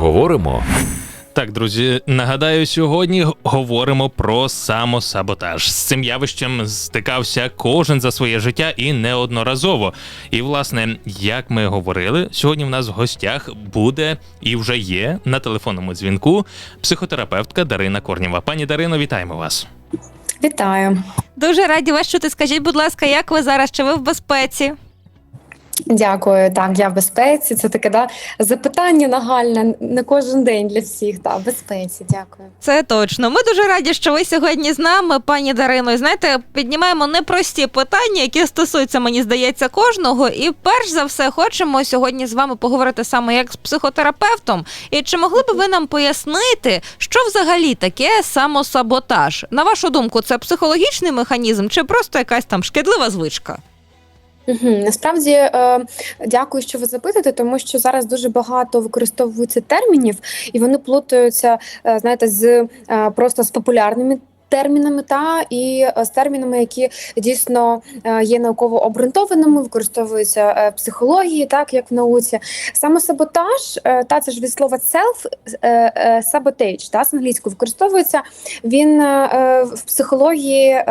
поговоримо. Так, друзі, нагадаю, сьогодні говоримо про самосаботаж. З цим явищем стикався кожен за своє життя і неодноразово. І, власне, як ми говорили, сьогодні в нас в гостях буде і вже є на телефонному дзвінку психотерапевтка Дарина Корнєва. Пані Дарино, вітаємо вас. Вітаю, Дуже раді вас чути. Скажіть, будь ласка, як ви зараз? Чи ви в безпеці? Дякую. Так, я в безпеці. Це таке да запитання нагальне не кожен день для всіх. Та в безпеці. Дякую. Це точно. Ми дуже раді, що ви сьогодні з нами, пані Дарино. Знаєте, піднімаємо непрості питання, які стосуються, мені здається, кожного. І перш за все, хочемо сьогодні з вами поговорити саме як з психотерапевтом. І чи могли б ви нам пояснити, що взагалі таке самосаботаж? На вашу думку, це психологічний механізм чи просто якась там шкідлива звичка? Насправді е, дякую, що ви запитуєте, тому що зараз дуже багато використовується термінів, і вони плутаються, е, знаєте, з е, просто з популярними. Термінами та і е, з термінами, які дійсно е, є науково обґрунтованими, використовуються е, в психології, так як в науці. Самосаботаж, та це ж від слова self sabotage, та з англійською використовується. Він в психології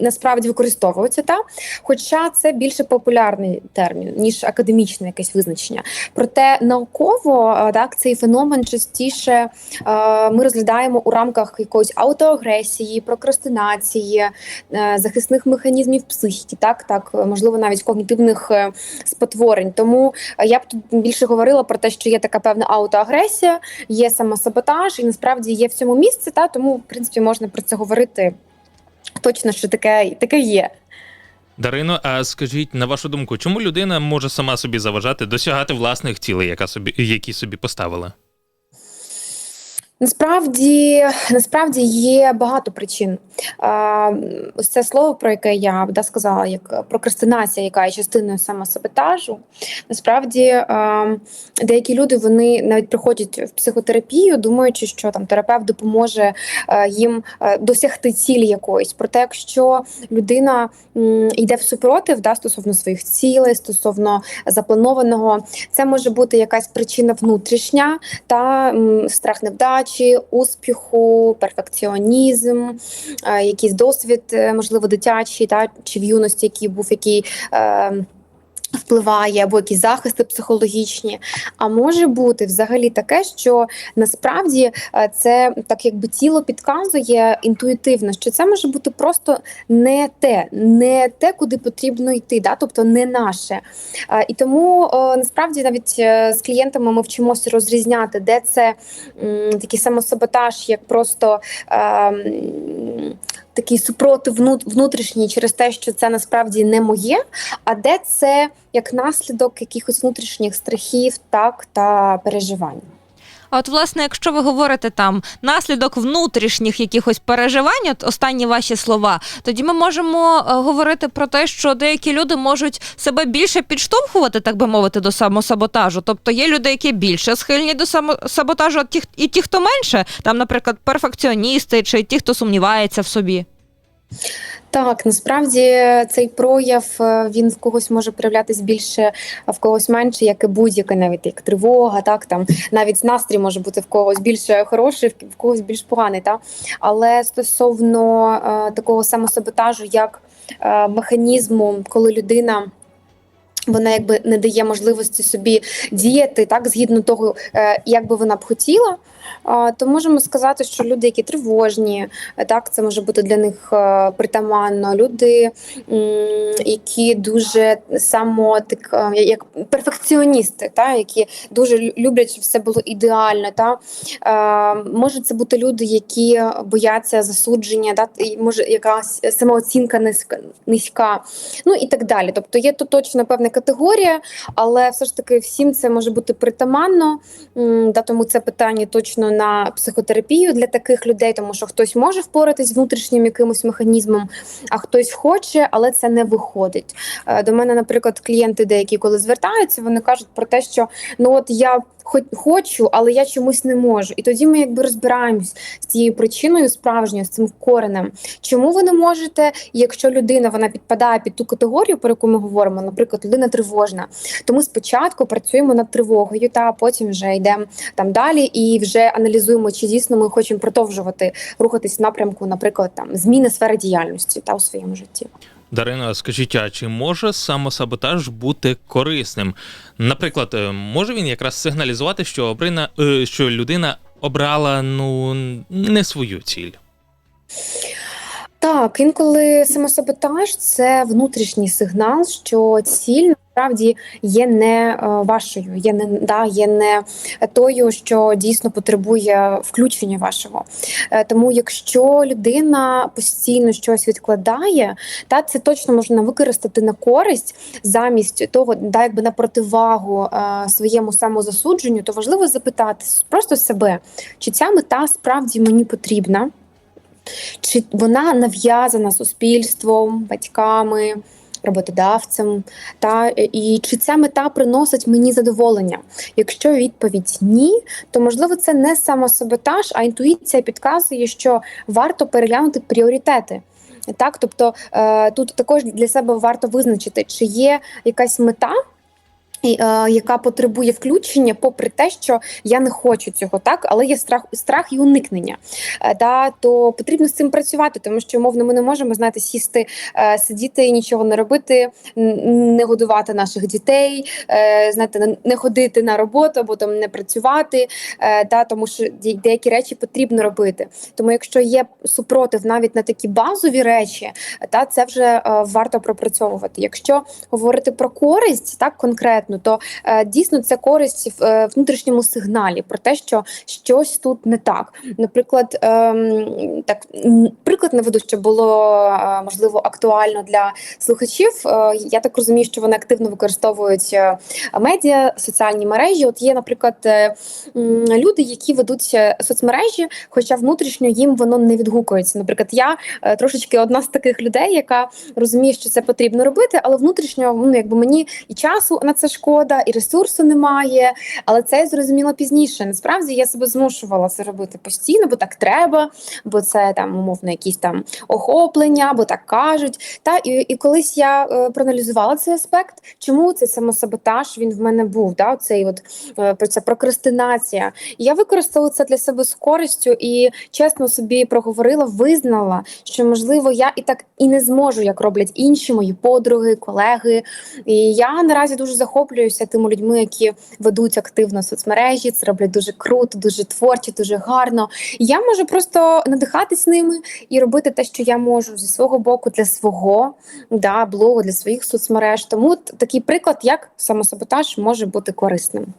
насправді використовується, та хоча це більше популярний термін ніж академічне якесь визначення. Проте науково так цей феномен частіше ми розглядаємо у рамках якоїсь аутоагресії, прокрастинації, е, захисних механізмів психіки, так так можливо навіть когнітивних е, спотворень. Тому е, я б тут більше говорила про те, що є така певна аутоагресія, є самосаботаж, і насправді є в цьому місце. Та тому в принципі можна про це говорити. Точно, що таке, таке є. Дарино, а скажіть, на вашу думку, чому людина може сама собі заважати досягати власних цілей, яка собі, які собі поставила? Насправді, насправді є багато причин. А, ось це слово, про яке я да, сказала, як прокрастинація, яка є частиною самосаботажу. Насправді, деякі люди вони навіть приходять в психотерапію, думаючи, що там терапевт допоможе їм досягти цілі якоїсь. Проте, якщо людина йде в супротив да, стосовно своїх цілей, стосовно запланованого, це може бути якась причина внутрішня та страх невдачі, успіху, перфекціонізм, е, якийсь досвід, е, можливо, дитячий, та чи в юності, який був який. Е, Впливає або якісь захисти психологічні, а може бути взагалі таке, що насправді е, це так, якби тіло підказує інтуїтивно, що це може бути просто не те, не те, куди потрібно йти, да? тобто не наше. Е, І тому е, насправді навіть з клієнтами ми вчимося розрізняти, де це такий самосаботаж, як просто. Такий супротив внутрішній через те, що це насправді не моє, а де це як наслідок якихось внутрішніх страхів, так та переживань. А от, власне, якщо ви говорите там наслідок внутрішніх якихось переживань, от останні ваші слова, тоді ми можемо е, говорити про те, що деякі люди можуть себе більше підштовхувати, так би мовити, до самосаботажу. Тобто є люди, які більше схильні до самосаботажу, а ті, і ті, хто менше, там, наприклад, перфекціоністи чи ті, хто сумнівається в собі. Так, насправді цей прояв е, він в когось може проявлятись більше, а в когось менше, як і будь-яке, навіть як тривога, так там навіть настрій може бути в когось більше хороший, в когось більш поганий. Так? Але стосовно е, такого самосаботажу, як е, механізму, коли людина. Вона якби не дає можливості собі діяти так згідно того, е, як би вона б хотіла. То можемо сказати, що люди, які тривожні, е, так це може бути для них е, притаманно. Люди, які дуже само так е, як перфекціоністи, та які дуже люблять, щоб все було ідеально. Та може це бути люди, які бояться засудження, та може якась самооцінка низька, ну і так далі. Тобто є тут точно певна категорія, але все ж таки всім це може бути притаманно. Да, тому це питання точно на психотерапію для таких людей, тому що хтось може впоратись з внутрішнім якимось механізмом, а хтось хоче, але це не виходить. Е, До мене, наприклад, клієнти деякі, коли звертаються, вони кажуть про те, що ну от я хочу, але я чомусь не можу. І тоді ми якби розбираємось з цією причиною справжньою, з цим коренем. Чому ви не можете, якщо людина вона підпадає під ту категорію, про яку ми говоримо, наприклад, людина тривожна, то ми спочатку працюємо над тривогою, та потім вже йдемо там далі і вже аналізуємо, чи дійсно ми хочемо продовжувати рухатись в напрямку, наприклад, там зміни сфери діяльності та у своєму житті. Дарина, скажіть, а чи може самосаботаж бути корисним? Наприклад, е, може він якраз сигналізувати, що обрина, е, що людина обрала ну не свою ціль? Так, інколи самосаботаж це внутрішній сигнал, що ціль насправді є не е, вашою, є не да, є не тою, що дійсно потребує включення вашого. Е, Тому, якщо людина постійно щось відкладає, та це точно можна використати на користь замість того, да, якби на противагу е, своєму самозасудженню, то важливо запитати просто себе, чи ця мета справді мені потрібна. Чи вона нав'язана суспільством, батьками, роботодавцем, та і чи ця мета приносить мені задоволення? Якщо відповідь ні, то можливо це не самосаботаж, а інтуїція підказує, що варто переглянути пріоритети. Так, тобто е, тут також для себе варто визначити, чи є якась мета. Е, яка потребує включення, попри те, що я не хочу цього, так але є страх, страх і уникнення. Е, да, то потрібно з цим працювати, тому що умовно ми не можемо знаєте, сісти, е, сидіти і нічого не робити, не годувати наших дітей, знаєте, не- ходити на роботу або там не працювати. Да, тому що де- деякі речі потрібно робити. Тому, якщо є супротив навіть на такі базові речі, та це вже варто пропрацьовувати. Якщо говорити про користь, так конкретно, то е, дійсно це користь в е, внутрішньому сигналі про те, що щось тут не так. Наприклад, ем, так приклад наведу, що було е, можливо актуально для слухачів. Е, я так розумію, що вони активно використовують е, медіа, соціальні мережі. От є, наприклад, е, люди, які ведуть е, соцмережі, хоча внутрішньо їм воно не відгукується. Наприклад, я е, трошечки одна з таких людей, яка розуміє, що це потрібно робити, але внутрішньо ну якби мені і часу на це шкода, і ресурсу немає. Але це я зрозуміла пізніше. Насправді я себе змушувала це робити постійно, бо так треба, бо це там умовно якісь там охоплення, бо так кажуть. Та і, і колись я е, проаналізувала цей аспект, чому цей самосаботаж він в мене був. Да, цей от е, про це прокрастинація. І я використала це для себе з користю і чесно собі проговорила, визнала, що можливо я і так і не зможу, як роблять інші мої подруги, колеги. І я наразі дуже захоплююся тими людьми, які ведуть активно соцмережі. Це роблять дуже круто, дуже творчо, дуже гарно. Я можу просто надихатись ними і робити те, що я можу зі свого боку для свого да, блогу, для своїх соцмереж. Тому такий приклад, як самосаботаж може бути корисним.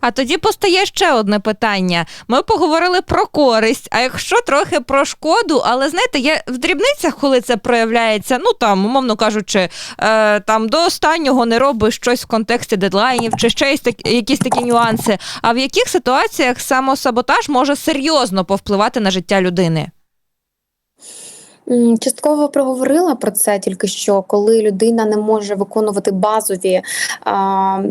А тоді постає ще одне питання. Ми поговорили про користь, а якщо трохи про шкоду, але знаєте, я в дрібницях, коли це проявляється, ну там, умовно кажучи, е, там до останнього не робиш щось в контексті дедлайнів чи ще якісь такі- нюанси. А в яких ситуаціях самосаботаж може серйозно повпливати на життя людини? Частково проговорила про це тільки що, коли людина не може виконувати базові а,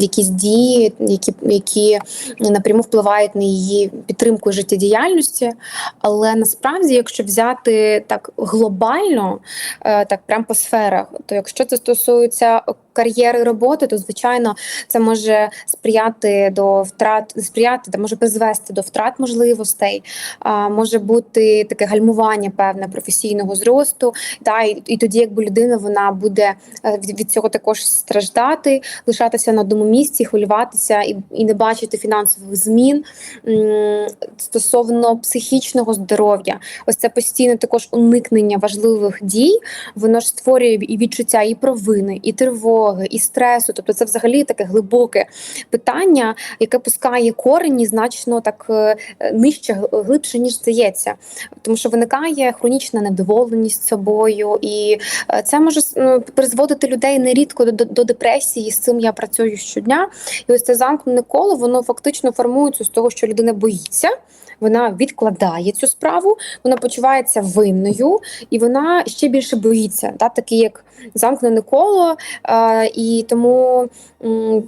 якісь дії, які, які напряму впливають на її підтримку життєдіяльності. Але насправді, якщо взяти так глобально, е, так прям по сферах, то якщо це стосується кар'єри роботи, то звичайно це може сприяти до втрат, сприяти, та може призвести до втрат можливостей, а, може бути таке гальмування певне професійного зросту. Та і, і тоді, якби людина вона буде е, від, від цього також страждати, лишатися на одному місці, хвилюватися і, і не бачити фінансових змін М, стосовно психічного здоров'я. Ось це постійне також уникнення важливих дій. Воно ж створює і відчуття і провини, і тривоги, і стресу. Тобто, це взагалі таке глибоке питання, яке пускає корені значно так е, нижче, глибше ніж здається, тому що виникає хронічна невдоволеність собою, і е, це може ну, призводити людей нерідко до, до, депресії. З цим я працюю щодня. І ось це замкнене коло, воно фактично формується з того, що людина боїться. Вона відкладає цю справу, вона почувається винною, і вона ще більше боїться. Да? Таке як замкнене коло, е, Е, і тому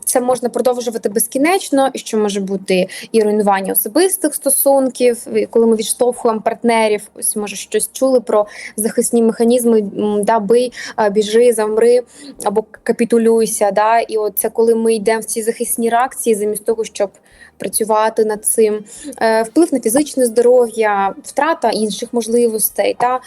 це можна продовжувати безкінечно, що може бути і руйнування особистих стосунків, коли ми відштовхуємо партнерів. Ось може щось чули про захисні механізми, да, бий, а, біжи, замри або капітулюйся. Да? І от це коли ми йдемо в ці захисні реакції, замість того, щоб працювати над цим, Е, вплив на фізичне здоров'я, втрата інших можливостей. Та?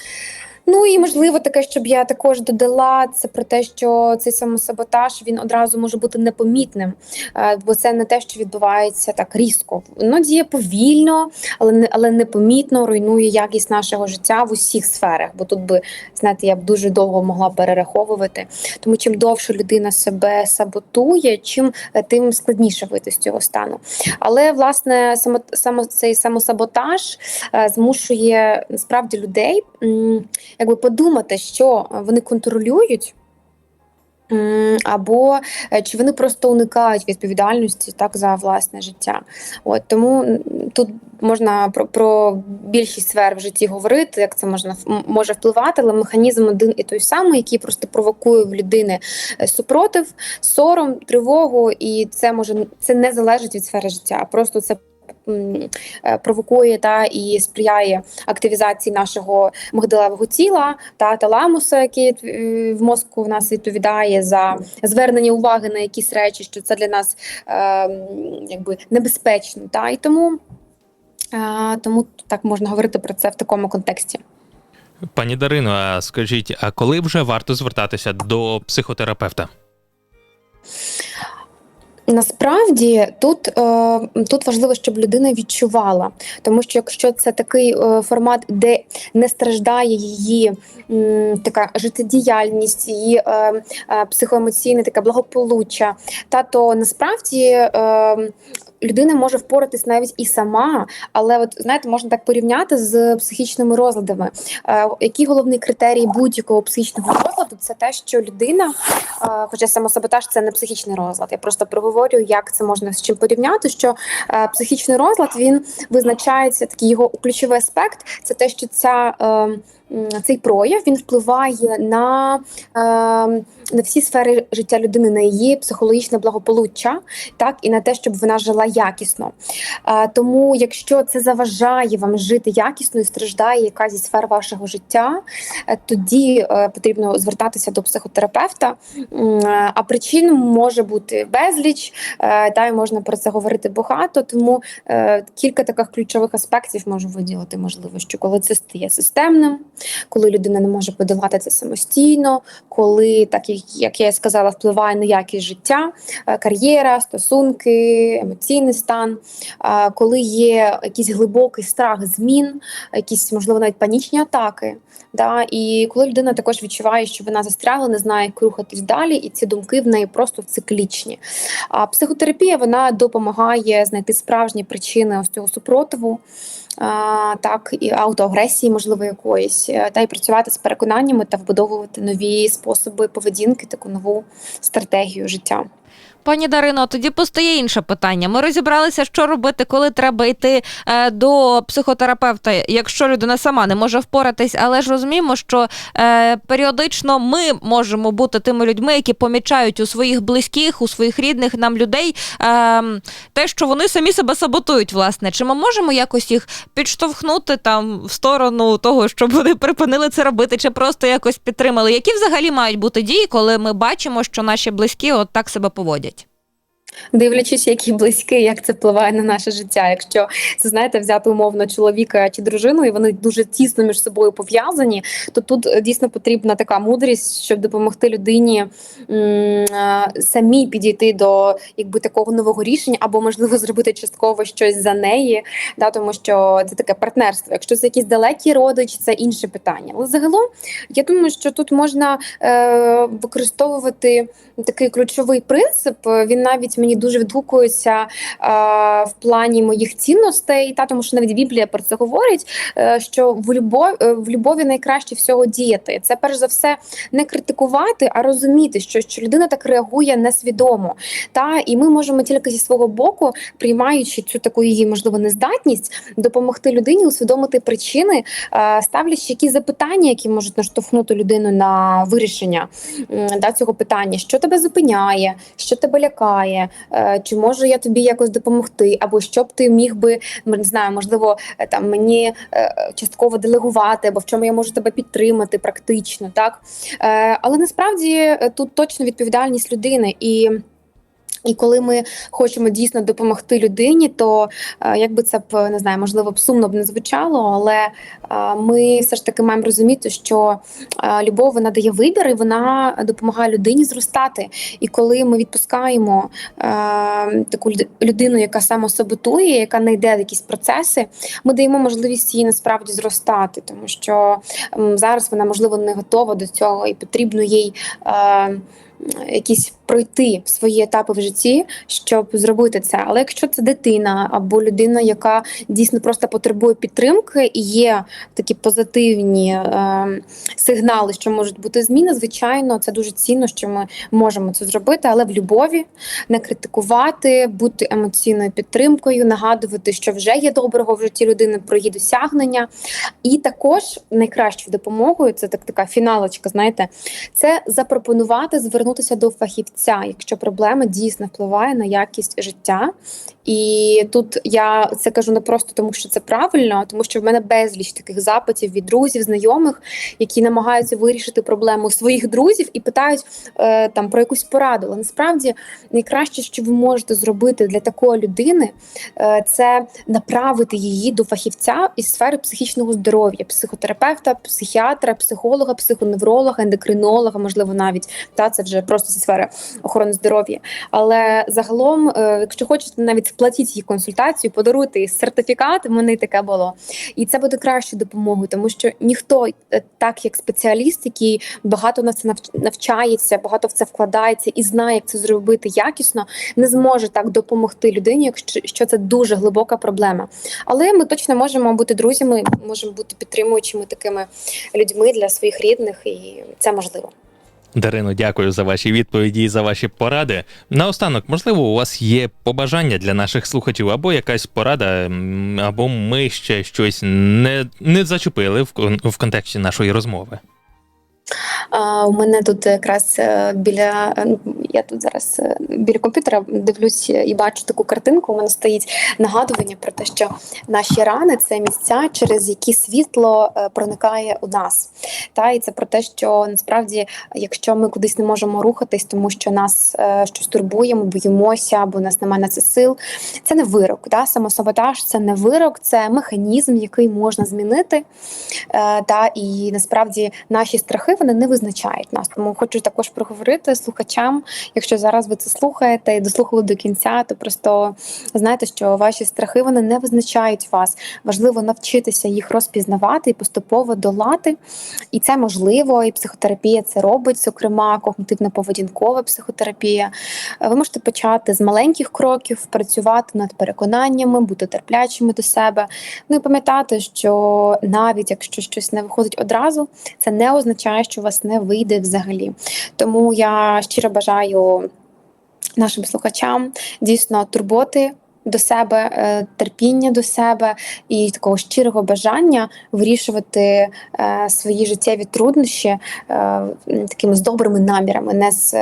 Ну і можливо таке, щоб я також додала, це про те, що цей самосаботаж він одразу може бути непомітним, е, бо це не те, що відбувається так різко. Воно діє повільно, але не але непомітно руйнує якість нашого життя в усіх сферах. Бо тут би знаєте, я б дуже довго могла перераховувати. Тому чим довше людина себе саботує, чим е, тим складніше вийти з цього стану. Але власне само, само цей самосаботаж е, змушує насправді людей якби подумати, що вони контролюють. Або е, чи вони просто уникають відповідальності так за власне життя? От тому тут можна про, про більшість сфер в житті говорити, як це можна може впливати, але механізм один і той самий, який просто провокує в людини е, супротив, сором, тривогу, і це може це не залежить від сфери життя, а просто це. Е, Провокує та і сприяє активізації нашого мигдалевого тіла та таламуса, який е, в мозку в нас відповідає за звернення уваги на якісь речі, що це для нас е, якби небезпечно. Та і тому, е, тому так можна говорити про це в такому контексті. Пані Дарино, скажіть, а коли вже варто звертатися до психотерапевта? Насправді тут, е, тут важливо, щоб людина відчувала, тому що якщо це такий е, формат, де не страждає її така життєдіяльність, її е, психоемоційне таке благополуччя, та то насправді людина може впоратись навіть і сама, але от знаєте, можна так порівняти з психічними розладами. Е, який головний критерій будь-якого психічного розладу це те, що людина, е, хоча самосаботаж це не психічний розлад. Я просто проговорю, як це можна з чим порівняти. Що е, психічний розлад він визначається такий його ключовий аспект. Це те, що ця. Е, цей прояв він впливає на, е, на всі сфери життя людини, на її психологічне благополуччя, так і на те, щоб вона жила якісно. Е, тому, якщо це заважає вам жити якісно і страждає якась зі сфер вашого життя, е, тоді е, потрібно звертатися до психотерапевта. А причин може бути безліч, та й можна про це говорити багато. Тому кілька таких ключових аспектів можу виділити. Можливо, що коли це стає системним, коли людина не може подолати це самостійно, коли так як- я сказала, впливає на якість життя, е, кар'єра, стосунки, емоційний стан, е, коли є якийсь глибокий страх змін, якісь можливо навіть панічні атаки. Да? І коли людина також відчуває, що вона застрягла, не знає, як рухатись далі, і ці думки в неї просто циклічні. А психотерапія вона допомагає знайти справжні причини ось цього супротиву. Так, і аутоагресії, можливо, якоїсь, е, та й працювати з переконаннями та вбудовувати нові способи поведінки, таку нову стратегію життя. Пані Дарино, тоді постає інше питання. Ми розібралися, що робити, коли треба йти е, до психотерапевта, якщо людина сама не може впоратись, але ж розуміємо, що е, періодично ми можемо бути тими людьми, які помічають у своїх близьких, у своїх рідних нам людей е, те, що вони самі себе саботують, власне. Чи ми можемо якось їх підштовхнути там в сторону того, щоб вони припинили це робити, чи просто якось підтримали? Які взагалі мають бути дії, коли ми бачимо, що наші близькі от так себе поводять? Дивлячись, які близькі, як це впливає на наше життя. Якщо це знаєте, взяти умовно чоловіка чи дружину, і вони дуже тісно між собою пов'язані, то тут е, дійсно потрібна така мудрість, щоб допомогти людині е, самій підійти до якби такого нового рішення, або можливо зробити частково щось за неї, да, тому що це таке партнерство. Якщо це якийсь далекий родич, це інше питання. Але загалом я думаю, що тут можна е, використовувати такий ключовий принцип. Він навіть мені дуже відгукується е, в плані моїх цінностей, та тому що навіть Біблія про це говорить. е, Що в любов е, в любові найкраще всього діяти. Це перш за все не критикувати, а розуміти, що, що людина так реагує несвідомо. Та і ми можемо тільки зі свого боку, приймаючи цю таку її можливо нездатність, допомогти людині усвідомити причини, ставлячи якісь запитання, які можуть наштовхнути людину на вирішення да, цього питання, що тебе зупиняє, що тебе лякає, чи можу я тобі якось допомогти, або що б ти міг би не знаю, можливо, е, там мені е, частково делегувати, або в чому я можу тебе підтримати практично, так Е, але насправді е, тут точно відповідальність людини і. І коли ми хочемо дійсно допомогти людині, то е, як би це б не знаю, можливо б сумно б не звучало, але е, ми все ж таки маємо розуміти, що е, любов вона дає вибір і вона допомагає людині зростати. І коли ми відпускаємо е, таку людину, яка самосаботує, яка не йде в якісь процеси, ми даємо можливість їй насправді зростати, тому що зараз вона можливо не готова до цього, і потрібно їй. Якісь пройти свої етапи в житті, щоб зробити це. Але якщо це дитина або людина, яка дійсно просто потребує підтримки, і є такі позитивні е, сигнали, що можуть бути зміни, звичайно, це дуже цінно, що ми можемо це зробити, але в любові не критикувати, бути емоційною підтримкою, нагадувати, що вже є доброго в житті людини про її досягнення. І також найкращою допомогою це так така фіналочка. Знаєте, це запропонувати звернутися до фахівця, якщо проблема дійсно впливає на якість життя. І тут я це кажу не просто тому, що це правильно, а тому що в мене безліч таких запитів від друзів, знайомих, які намагаються вирішити проблему своїх друзів і питають е, там про якусь пораду. Але насправді найкраще, що ви можете зробити для такої людини, е, це направити її до фахівця із сфери психічного здоров'я, психотерапевта, психіатра, психолога, психоневролога, ендокринолога, можливо, навіть та це вже просто зі сфери охорони здоров'я. Але загалом, е, якщо хочете, навіть сплатіть їй консультацію, подаруйте сертифікат. В мене таке було. І це буде кращою допомогою, тому що ніхто е, так як спеціаліст, який багато на це навчається, багато в це вкладається і знає, як це зробити якісно, не зможе так допомогти людині, якщо що це дуже глибока проблема. Але ми точно можемо бути друзями, можемо бути підтримуючими такими людьми для своїх рідних, і це можливо. Дарино, дякую за ваші відповіді і за ваші поради. Наостанок, можливо, у вас є побажання для наших слухачів, або якась порада, або ми ще щось не, не зачепили в, в контексті нашої розмови. У мене тут якраз е, біля е, ну, я тут зараз е, біля комп'ютера дивлюсь і бачу таку картинку. У мене стоїть нагадування про те, що наші рани це місця, через які світло проникає у нас. Та і це про те, що насправді, якщо ми кудись не можемо рухатись, тому що нас щось турбує, ми боїмося, або у нас немає на це сил. Це не вирок. Да? Самосаботаж це не вирок, це механізм, який можна змінити. Та і насправді наші страхи вони не визначають нас. Тому хочу також проговорити слухачам. Якщо зараз ви це слухаєте і дослухали до кінця, то просто знайте, що ваші страхи вони не визначають вас. Важливо навчитися їх розпізнавати і поступово долати. І це можливо, і психотерапія це робить, зокрема, когнитивно-поведінкова психотерапія. Ви можете почати з маленьких кроків, працювати над переконаннями, бути терплячими до себе. Ну і пам'ятати, що навіть якщо щось не виходить одразу, це не означає, що у вас не вийде взагалі. Тому я щиро бажаю нашим слухачам дійсно турботи. До себе е, терпіння до себе і такого щирого бажання вирішувати е, свої життєві труднощі е, такими з добрими намірами, не з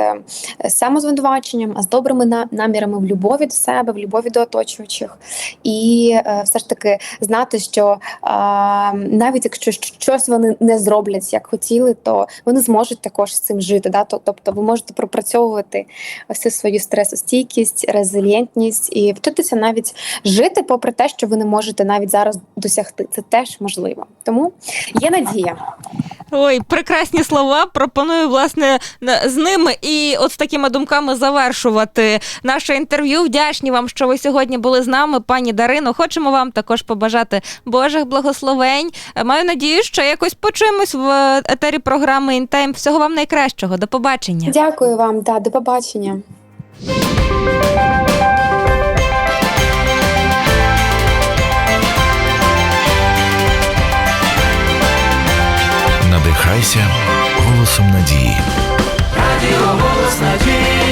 самозвинуваченням, а з добрими намірами в любові до себе, в любові до оточуючих, і все ж таки знати, що навіть якщо щось вони не зроблять як хотіли, то вони зможуть також з цим жити. Да? Тобто ви можете пропрацьовувати всю свою стресостійкість, резилієнтність і вчитися навіть жити, попри те, що ви не можете навіть зараз досягти. Це теж можливо. Тому є надія. Ой, прекрасні слова. Пропоную власне з ними і от з такими думками завершувати наше інтерв'ю. Вдячні вам, що ви сьогодні були з нами, пані Дарино. Хочемо вам також побажати Божих благословень. Маю надію, що якось почуємось в етері програми Інтайм. Всього вам найкращого. До побачення. Дякую вам, да, до побачення. Надихайся голосом надії. Радіо голос надії.